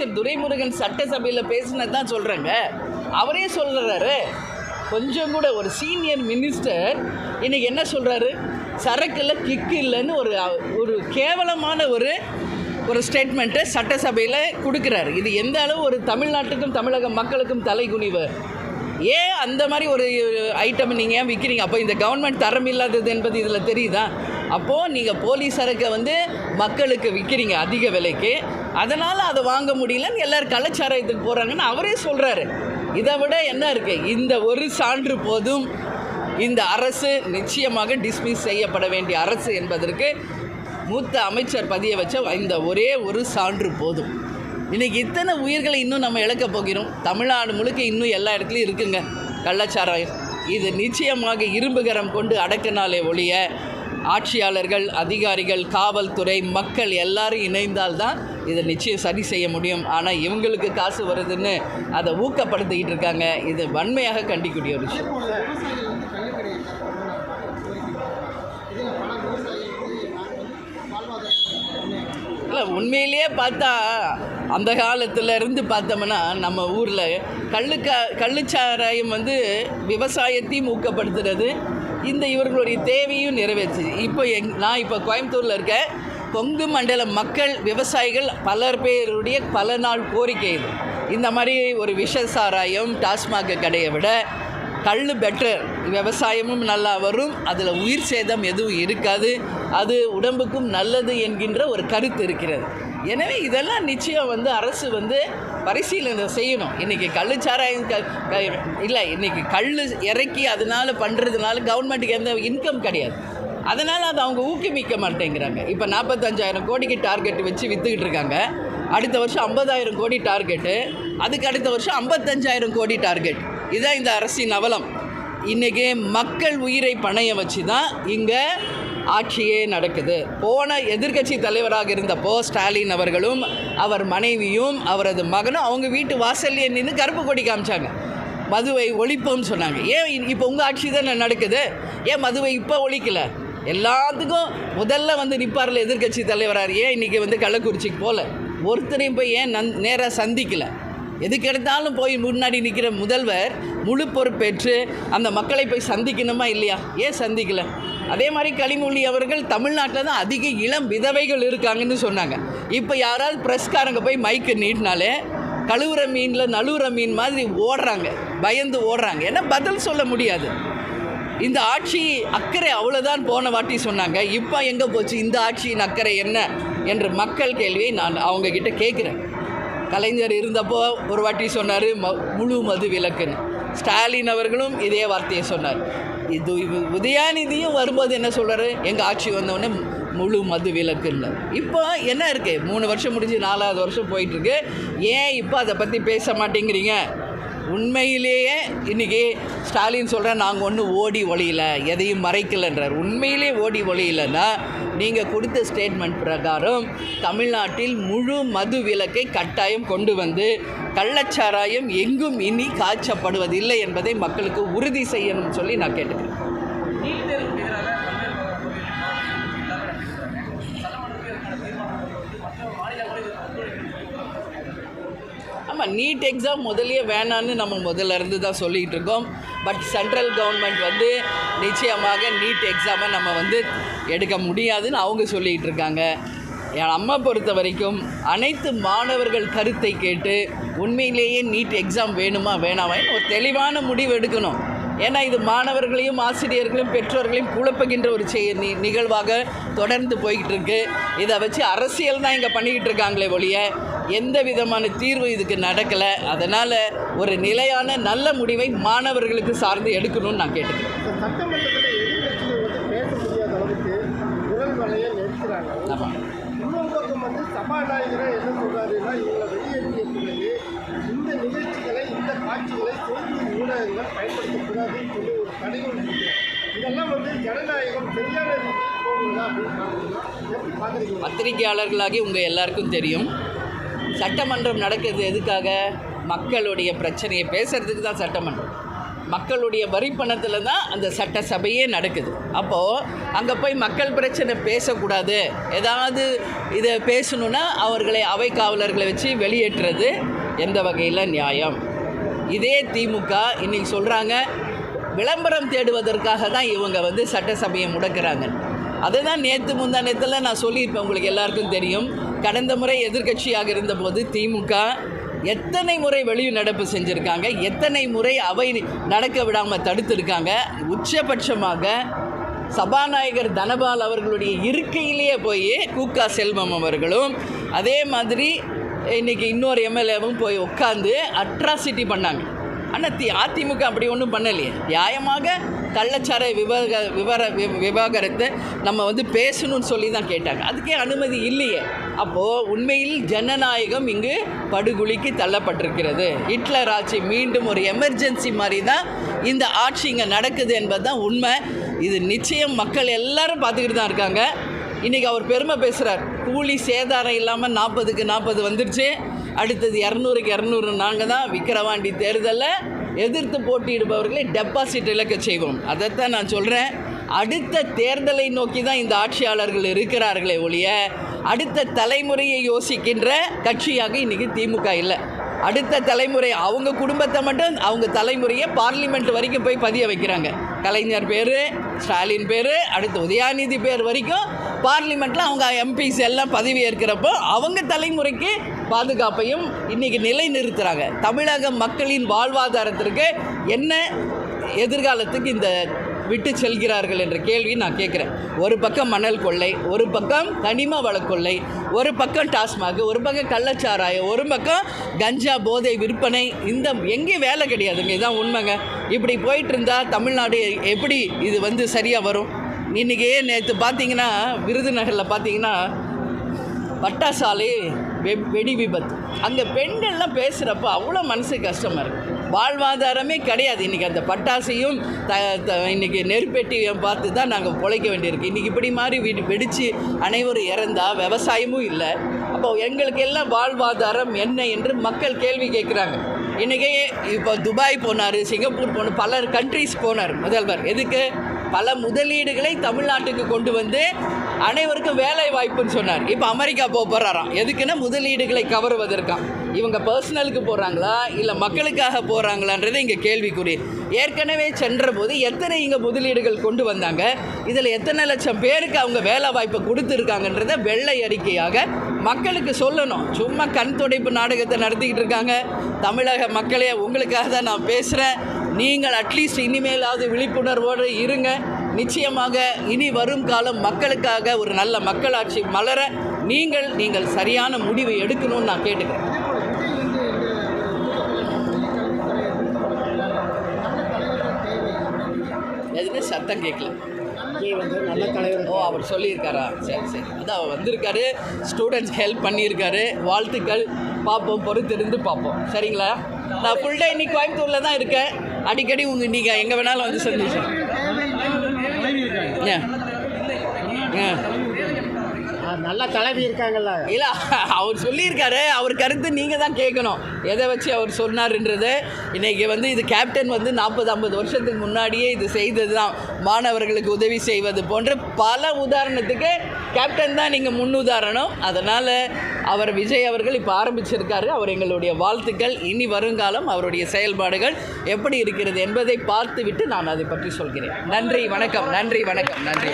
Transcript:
அமைச்சர் துரைமுருகன் சட்டசபையில் பேசினது தான் சொல்கிறேங்க அவரே சொல்கிறாரு கொஞ்சம் கூட ஒரு சீனியர் மினிஸ்டர் இன்றைக்கி என்ன சொல்கிறாரு சரக்கில் கிக்கு இல்லைன்னு ஒரு ஒரு கேவலமான ஒரு ஒரு ஸ்டேட்மெண்ட்டை சட்டசபையில் கொடுக்குறாரு. இது எந்த அளவு ஒரு தமிழ்நாட்டுக்கும் தமிழக மக்களுக்கும் தலைகுனிவு? ஏன் அந்த மாதிரி ஒரு ஐட்டம் நீங்கள் ஏன் விற்கிறீங்க அப்போ இந்த கவர்மெண்ட் தரம் இல்லாதது என்பது இதில் தெரியுதா? அப்போது நீங்கள் போலீஸ் சரக்கை வந்து மக்களுக்கு விற்கிறீங்க அதிக விலைக்கு. அதனால் அதை வாங்க முடியலன்னு எல்லோரும் கலாச்சாரத்துக்கு போகிறாங்கன்னு அவரே சொல்கிறாரு இதை விட என்ன இருக்குது இந்த ஒரு சான்று போதும். இந்த அரசு நிச்சயமாக டிஸ்மிஸ் செய்யப்பட வேண்டிய அரசு என்பதற்கு மூத்த அமைச்சர் பதிய வச்ச இந்த ஒரே ஒரு சான்று போதும். இன்றைக்கி இத்தனை உயிர்களை இன்னும் நம்ம இழக்க போகிறோம். தமிழ்நாடு முழுக்க இன்னும் எல்லா இடத்துலையும் இருக்குங்க கள்ளச்சாராயம். இது நிச்சயமாக இரும்புகரம் கொண்டு அடக்கினாலே ஒழிய ஆட்சியாளர்கள் அதிகாரிகள் காவல்துறை மக்கள் எல்லாரும் இணைந்தால்தான் இதை நிச்சயம் சரி செய்ய முடியும். ஆனால் இவங்களுக்கு காசு வருதுன்னு அதை ஊக்கப்படுத்திக்கிட்டு இருக்காங்க. இது வன்மையாக கண்டிக்கூடிய ஒரு விஷயம். இல்லை உண்மையிலேயே பார்த்தா அந்த காலத்தில் இருந்து பார்த்தோம்னா நம்ம ஊரில் கள்ளுக்கா கள்ளுச்சாராயம் வந்து விவசாயத்தையும் ஊக்கப்படுத்துறது இந்த இவர்களுடைய தேவையும் நிறைவேற்றுச்சு இப்போ எங் நான் இப்போ கோயம்புத்தூரில் இருக்கேன். கொங்கு மண்டல மக்கள் விவசாயிகள் பலர் பேருடைய பல நாள் கோரிக்கை இது இந்த மாதிரி ஒரு விஷ சாராயம் டாஸ்மாக கடையை விட கல் பெட்டர் விவசாயமும் நல்லா வரும். அதில் உயிர் சேதம் எதுவும் இருக்காது. அது உடம்புக்கும் நல்லது என்கின்ற ஒரு கருத்து இருக்கிறது. எனவே இதெல்லாம் நிச்சயம் வந்து அரசு வந்து பரிசீலனை செய்யணும். இன்றைக்கி கல் சாராயம் க- இல்லை இன்றைக்கி கல் இறக்கி அதனால் பண்ணுறதுனால கவர்மெண்ட்டுக்கு எந்த இன்கம் கிடையாது. அதனால் அதை அவங்க ஊக்குவிக்க மாட்டேங்கிறாங்க. இப்போ நாற்பத்தஞ்சாயிரம் கோடிக்கு டார்கெட் வச்சு விற்றுக்கிட்டு இருக்காங்க. அடுத்த வருஷம் ஐம்பதாயிரம் கோடி டார்கெட்டு அதுக்கு அடுத்த வருஷம் ஐம்பத்தஞ்சாயிரம் கோடி டார்கெட் இதுதான் இந்த அரசின் அவலம். இன்றைக்கி மக்கள் உயிரை பணைய வச்சு தான் இங்கே ஆட்சியே நடக்குது. போன எதிர்க்கட்சி தலைவராக இருந்தப்போ ஸ்டாலின் அவர்களும் அவர் மனைவியும் அவரது மகனும் அவங்க வீட்டு வாசல்லே நின்று கருப்பு கொடி காமிச்சாங்க. மதுவை ஒழிப்போம்னு சொன்னாங்க. ஏன் இப்போ உங்கள் ஆட்சி தான் நடக்குது? ஏன் மதுவை இப்போ ஒழிக்கல? எல்லாத்துக்கும் முதல்ல வந்து நிற்பார்ல எதிர்க்கட்சி தலைவரார். ஏன் இன்றைக்கி வந்து கள்ளக்குறிச்சிக்கு போகல ஒருத்தரையும் போய் ஏன் நன் நேராக சந்திக்கலை? எதுக்கு எடுத்தாலும் போய் முன்னாடி நிற்கிற முதல்வர் முழு பொறுப்பேற்று அந்த மக்களை போய் சந்திக்கணுமா இல்லையா? ஏன் சந்திக்கல? அதே மாதிரி கனிமொழி அவர்கள் தமிழ்நாட்டில் தான் அதிக இளம் விதவைகள் இருக்காங்கன்னு சொன்னாங்க. இப்போ யாராவது ப்ரெஸ்காரங்க போய் மைக்கு நீட்டினாலே கழுவுற மீனில் நழுவுற மீன் மாதிரி ஓடுறாங்க. பயந்து ஓடுறாங்க. ஏன்னா பதில் சொல்ல முடியாது. இந்த ஆட்சி அக்கறை அவ்வளோதான் போன வாட்டி சொன்னாங்க. இப்போ எங்கே போச்சு? இந்த ஆட்சியின் அக்கறை என்ன? என்று மக்கள் கேள்வியை நான் அவங்கக்கிட்ட கேட்குறேன். கலைஞர் இருந்தப்போ ஒரு வாட்டி சொன்னார் ம முழு மது விலக்குன்னு. ஸ்டாலின் அவர்களும் இதே வார்த்தையை சொன்னார். இது இது உதயாநிதியும் வரும்போது என்ன சொல்கிறாரு எங்கள் ஆட்சி வந்தவுடனே முழு மது விலக்குன்னு. இப்போ என்ன இருக்குது மூணு வருஷம் முடிஞ்சு நாலாவது வருஷம் போயிட்டுருக்கு ஏன் இப்போ அதை பற்றி பேச மாட்டேங்கிறீங்க? உண்மையிலேயே இன்றைக்கி ஸ்டாலின் சொல்கிற நாங்கள் ஒன்றும் ஓடி ஒளியல எதையும் மறைக்கலைன்றார். உண்மையிலே ஓடி ஒளியலைன்னா நீங்கள் கொடுத்த ஸ்டேட்மெண்ட் பிரகாரம் தமிழ்நாட்டில் முழு மது விலக்கை கட்டாயம் கொண்டு வந்து கள்ளச்சாராயம் எங்கும் இனி காய்ச்சப்படுவதில்லை என்பதை மக்களுக்கு உறுதி செய்யணும்னு சொல்லி நான் கேட்டுக்கிறேன். ஆமாம் நீட் எக்ஸாம் முதல்லயே வேணான்னு நம்ம முதல்ல இருந்து தான் சொல்லிகிட்டு இருக்கோம். பட் சென்ட்ரல் கவர்மெண்ட் வந்து நிச்சயமாக நீட் எக்ஸாமை நம்ம வந்து எடுக்க முடியாதுன்னு அவங்க சொல்லிகிட்டு இருக்காங்க. என் அம்மா பொறுத்த வரைக்கும் அனைத்து மாணவர்கள் கருத்தை கேட்டு உண்மையிலேயே நீட் எக்ஸாம் வேணுமா வேணாமான்னு ஒரு தெளிவான முடிவு எடுக்கணும். ஏன்னா இது மாணவர்களையும் ஆசிரியர்களையும் பெற்றோர்களையும் குழப்புகின்ற ஒரு செய் நி நிகழ்வாக தொடர்ந்து போய்கிட்டு இருக்கு இதை வச்சு அரசியல் தான் இங்கே பண்ணிக்கிட்டு இருக்காங்களே ஒழிய எந்த விதமான தீர்வு இதுக்கு நடக்கலை. அதனால் ஒரு நிலையான நல்ல முடிவை மாணவர்களுக்கு சார்ந்து எடுக்கணும்னு நான் கேட்டுக்கிறேன். இன்னொரு வந்து சபாநாயகரை என்ன சொல்றாருன்னா இவங்களை வெளியேற்றிய பிறகு இந்த நிகழ்ச்சிகளை இந்த காட்சிகளை செய்தி ஊடகங்கள் பயன்படுத்தக்கூடாதுன்னு சொல்லி ஒரு தடையும் இதெல்லாம் வந்து ஜனநாயகம் சரியான போகுதா அப்படின்னு எப்படி பார்க்குறீங்க? பத்திரிகையாளர்களாகி உங்கள் எல்லாருக்கும் தெரியும். சட்டமன்றம் நடக்கிறது எதுக்காக? மக்களுடைய பிரச்சனையை பேசுகிறதுக்கு தான் சட்டமன்றம். மக்களுடைய வரிப்பணத்தில் தான் அந்த சட்டசபையே நடக்குது. அப்போது அங்கே போய் மக்கள் பிரச்சனை பேசக்கூடாது. ஏதாவது இதை பேசணுன்னா அவர்களை அவை காவலர்களை வச்சு வெளியேற்றுறது எந்த வகையில் நியாயம்? இதே திமுக இன்னைக்கு சொல்கிறாங்க விளம்பரம் தேடுவதற்காக தான் இவங்க வந்து சட்டசபையை முடக்கிறாங்க. அதுதான் நேற்று முந்தா நேரத்தில் நான் சொல்லியிருப்பேன் உங்களுக்கு எல்லாருக்கும் தெரியும். கடந்த முறை எதிர்க்கட்சியாக இருந்தபோது திமுக எத்தனை முறை வெளியே நடப்பு செஞ்சுருக்காங்க எத்தனை முறை அவை நடக்க விடாமல் தடுத்திருக்காங்க. உச்சபட்சமாக சபாநாயகர் தனபால் அவர்களுடைய இருக்கையிலேயே போய் கூக்கா செல்வம் அவர்களும் அதே மாதிரி இன்றைக்கி இன்னொரு எம்எல்ஏவும் போய் உட்காந்து அட்ராசிட்டி பண்ணாங்க. ஆனால் தி அதிமுக அப்படி ஒன்றும் பண்ணலையே. நியாயமாக கள்ளச்சார விவக விவர வி- விவாகரத்தை நம்ம வந்து பேசணும்னு சொல்லி தான் கேட்டாங்க. அதுக்கே அனுமதி இல்லையே. அப்போது உண்மையில் ஜனநாயகம் இங்கு படுகொலிக்கு தள்ளப்பட்டிருக்கிறது. ஹிட்லர் ஆட்சி மீண்டும் ஒரு எமர்ஜென்சி மாதிரி தான் இந்த ஆட்சி இங்கே நடக்குது என்பது தான் உண்மை. இது நிச்சயம் மக்கள் எல்லாரும் பார்த்துக்கிட்டு தான் இருக்காங்க. இன்றைக்கி அவர் பெருமை பேசுகிறார் கூலி சேதாரம் இல்லாமல் நாற்பதுக்கு நாற்பது வந்துருச்சு. அடுத்தது இரநூறுக்கு இரநூறு. நாங்கள் தான் விக்கிரவாண்டி தேர்தலில் எதிர்த்து போட்டியிடுபவர்களை டெபாசிட் இழக்க செய்வோம். அதைத்தான் நான் சொல்கிறேன் அடுத்த தேர்தலை நோக்கி தான் இந்த ஆட்சியாளர்கள் இருக்கிறார்களே ஒழிய அடுத்த தலைமுறையை யோசிக்கின்ற கட்சியாக இன்றைக்கி திமுக இல்லை. அடுத்த தலைமுறை அவங்க குடும்பத்தை மட்டும் அவங்க தலைமுறையை பார்லிமெண்ட் வரைக்கும் போய் பதிய வைக்கிறாங்க. கலைஞர் பேர் ஸ்டாலின் பேர் அடுத்து உதயாநிதி பேர் வரைக்கும் பார்லிமெண்ட்டில் அவங்க எம்பிஸ் எல்லாம் பதவி ஏற்கிறப்போ அவங்க தலைமுறைக்கு பாதுகாப்பையும் இன்றைக்கி நிலைநிறுத்துகிறாங்க தமிழக மக்களின் வாழ்வாதாரத்திற்கு என்ன எதிர்காலத்துக்கு இந்த விட்டு செல்கிறார்கள் என்ற கேள்வி நான் கேட்குறேன். ஒரு பக்கம் மணல் கொள்ளை ஒரு பக்கம் கனிம வளக்கொள்ளை ஒரு பக்கம் டாஸ்மாக் ஒரு பக்கம் கள்ளச்சாராயம் ஒரு பக்கம் கஞ்சா போதை விற்பனை இந்த எங்கேயும் வேலை கிடையாதுங்க. இதுதான் உண்மைங்க. இப்படி போயிட்டு இருந்தால் தமிழ்நாடு எப்படி இது வந்து சரியாக வரும்? இன்றைக்கி நேற்று பார்த்தீங்கன்னா விருதுநகரில் பார்த்தீங்கன்னா பட்டாசாலை வெ வெடி விபத்து. அங்கே பெண்கள்லாம் பேசுகிறப்ப அவ்வளோ மனசு கஷ்டமாக இருக்குது வாழ்வாதாரமே கிடையாது. இன்றைக்கி அந்த பட்டாசையும் த த இன்றைக்கி நெருப்பெட்டியும் பார்த்து தான் நாங்கள் பிழைக்க வேண்டியிருக்கு. இன்றைக்கி இப்படி மாதிரி வீடு வெடித்து அனைவரும் இறந்தால் விவசாயமும் இல்லை. அப்போ எங்களுக்கு எல்லாம் வாழ்வாதாரம் என்ன என்று மக்கள் கேள்வி கேட்குறாங்க. இன்றைக்கி இப்போ துபாய் போனார் சிங்கப்பூர் போன பல கண்ட்ரிஸ் போனார் முதல்வர். எதுக்கு? பல முதலீடுகளை தமிழ்நாட்டுக்கு கொண்டு வந்து அனைவருக்கும் வேலை வாய்ப்புன்னு சொன்னார். இப்போ அமெரிக்கா போக போகிறாராம் எதுக்குன்னா முதலீடுகளை கவருவதற்காம் இவங்க பர்சனலுக்கு போகிறாங்களா இல்லை மக்களுக்காக போகிறாங்களான்றது இங்கே கேள்விக்குறி. ஏற்கனவே சென்ற போது எத்தனை இங்கே முதலீடுகள் கொண்டு வந்தாங்க? இதில் எத்தனை லட்சம் பேருக்கு அவங்க வேலை வாய்ப்பை கொடுத்துருக்காங்கன்றத வெள்ளை அறிக்கையாக மக்களுக்கு சொல்லணும். சும்மா கண் துடைப்பு நாடகத்தை நடத்திக்கிட்டு இருக்காங்க. தமிழக மக்களே உங்களுக்காக தான் நான் பேசுகிறேன் நீங்கள் அட்லீஸ்ட் இனிமேலாவது விழிப்புணர்வோடு இருங்க. நிச்சயமாக இனி வரும் காலம் மக்களுக்காக ஒரு நல்ல மக்களாட்சி மலர நீங்கள் நீங்கள் சரியான முடிவை எடுக்கணும்னு நான் கேட்டுக்கிறேன். எதுவுமே சத்தம் கேட்கல. நல்ல தலைவர் ஓ அவர் சொல்லியிருக்காரா? சரி சரி. அதான் அவர் வந்திருக்காரு. ஸ்டூடெண்ட்ஸ் ஹெல்ப் பண்ணியிருக்காரு. வாழ்த்துக்கள். பார்ப்போம் பொறுத்திருந்து பார்ப்போம். சரிங்களா? நான் ஃபுல் டே இன்னைக்கு கோயம்புத்தூரில் தான் இருக்கேன். அடிக்கடி உங்கள் நீங்கள் எங்கே வேணாலும் வந்து ஏன் நல்ல தலைவி இருக்காங்கல்ல. இல்லை அவர் சொல்லியிருக்காரு. அவர் கருத்து நீங்கள் தான் கேட்கணும். எதை வச்சு அவர் சொன்னார்ன்றது. இன்றைக்கி வந்து இது கேப்டன் வந்து நாற்பது ஐம்பது வருஷத்துக்கு முன்னாடியே இது செய்தது தான் மாணவர்களுக்கு உதவி செய்வது போன்ற பல உதாரணத்துக்கு கேப்டன் தான் நீங்கள் முன்னுதாரணம். அதனால் அவர் விஜய் அவர்கள் இப்போ ஆரம்பிச்சிருக்காரு. அவர் எங்களுடைய வாழ்த்துக்கள். இனி வருங்காலம் அவருடைய செயல்பாடுகள் எப்படி இருக்கிறது என்பதை பார்த்துவிட்டு நான் அதை பற்றி சொல்கிறேன். நன்றி வணக்கம் நன்றி வணக்கம் நன்றி.